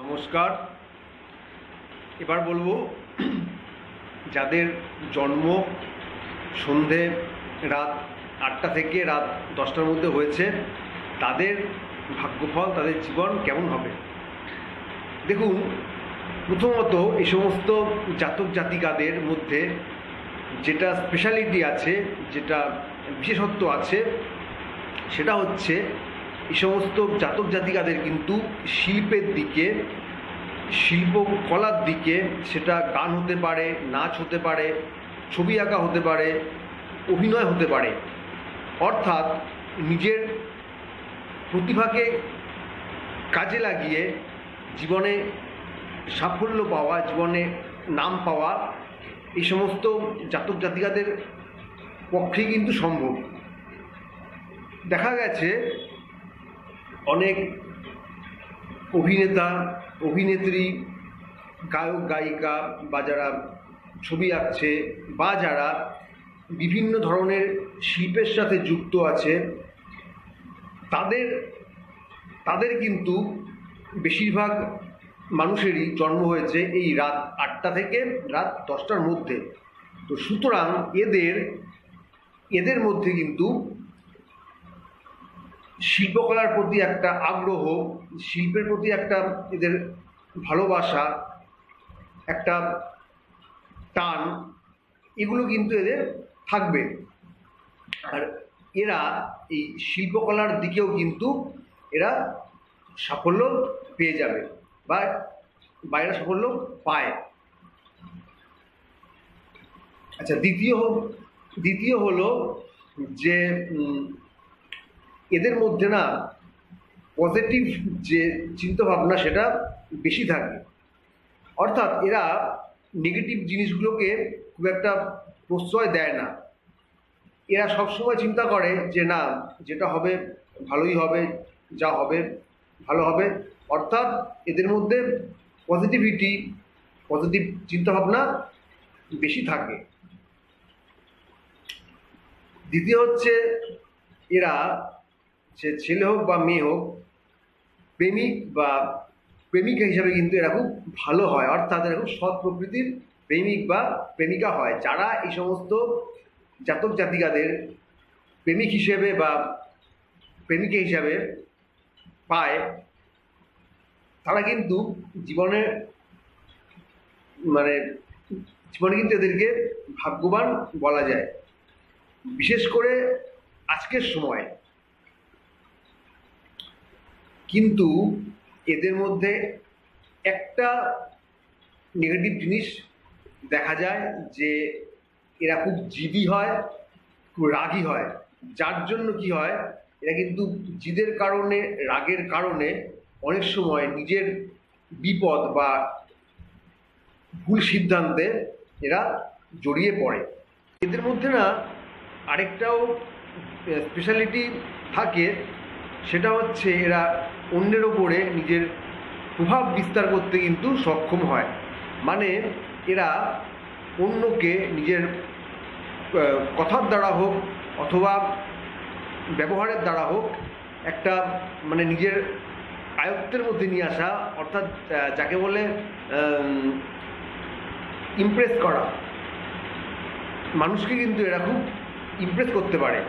নমস্কার। এবার বলব, যাদের জন্ম সন্ধে রাত আটটা থেকে রাত দশটার মধ্যে হয়েছে, তাদের ভাগ্যফল, তাদের জীবন কেমন হবে? দেখুন, প্রথমত এই সমস্ত জাতক জাতিকাদের মধ্যে যেটা স্পেশালিটি আছে, যেটা বিশেষত্ব আছে, সেটা হচ্ছে এই সমস্ত জাতক জাতিকাদের কিন্তু শিল্পের দিকে শিল্পকলার দিকে সেটা গান হতে পারে, নাচ হতে পারে, ছবি আঁকা হতে পারে, অভিনয় হতে পারে। অর্থাৎ নিজের প্রতিভাকে কাজে লাগিয়ে জীবনে সাফল্য পাওয়া, জীবনে নাম পাওয়া এই সমস্ত জাতক জাতিকাদের পক্ষে কিন্তু সম্ভব। দেখা গেছে অনেক অভিনেতা, অভিনেত্রী, গায়ক, গায়িকা বা যারা ছবি আঁকছে বা যারা বিভিন্ন ধরনের শিল্পের সাথে যুক্ত আছে, তাদের তাদের কিন্তু বেশিরভাগ মানুষেরই জন্ম হয়েছে এই রাত আটটা থেকে রাত দশটার মধ্যে। তো সুতরাং এদের এদের মধ্যে কিন্তু শিল্পকলার প্রতি একটা আগ্রহ, শিল্পের প্রতি একটা এদের ভালোবাসা, একটা টান, এগুলো কিন্তু এদের থাকবে। আর এরা এই শিল্পকলার দিকেও কিন্তু এরা সাফল্য পেয়ে যাবে বা বাইরে সাফল্য পায়। আচ্ছা দ্বিতীয় দ্বিতীয় হলো যে এদের মধ্যে না পজিটিভ যে চিন্তাভাবনা সেটা বেশি থাকে। অর্থাৎ এরা নেগেটিভ জিনিসগুলোকে খুব একটা প্রশ্রয় দেয় না। এরা সবসময় চিন্তা করে যে না, যেটা হবে ভালোই হবে, যা হবে ভালো হবে। অর্থাৎ এদের মধ্যে পজিটিভিটি পজিটিভ চিন্তাভাবনা বেশি থাকে। দ্বিতীয় হচ্ছে এরা সে ছেলে হোক বা মেয়ে হোক, প্রেমিক বা প্রেমিকা হিসাবে কিন্তু এরা খুব ভালো হয়। অর্থাৎ এরা খুব সৎ প্রকৃতির প্রেমিক বা প্রেমিকা হয়। যারা এই সমস্ত জাতক জাতিকাদের প্রেমিক হিসেবে বা প্রেমিকা হিসাবে পায়, তারা কিন্তু জীবনে মানে জীবনে কিন্তু এদেরকে ভাগ্যবান বলা যায়। বিশেষ করে আজকের সময়। কিন্তু এদের মধ্যে একটা নেগেটিভ জিনিস দেখা যায় যে এরা খুব জিদি হয়, খুব রাগী হয়। যার জন্য কি হয়, এরা কিন্তু জিদের কারণে, রাগের কারণে অনেক সময় নিজের বিপদ বা ভুল সিদ্ধান্তে এরা জড়িয়ে পড়ে। এদের মধ্যে না আরেকটাও স্পেশালিটি থাকে সেটা হচ্ছে এরা অন্যের ওপরে নিজের প্রভাব বিস্তার করতে কিন্তু সক্ষম হয়। মানে এরা অন্যকে নিজের কথার দ্বারা হোক অথবা ব্যবহারের দ্বারা হোক একটা মানে নিজের আয়ত্তের মধ্যে নিয়ে আসা, অর্থাৎ যাকে বলে ইমপ্রেস করা। মানুষকে কিন্তু এরা খুব ইমপ্রেস করতে পারে।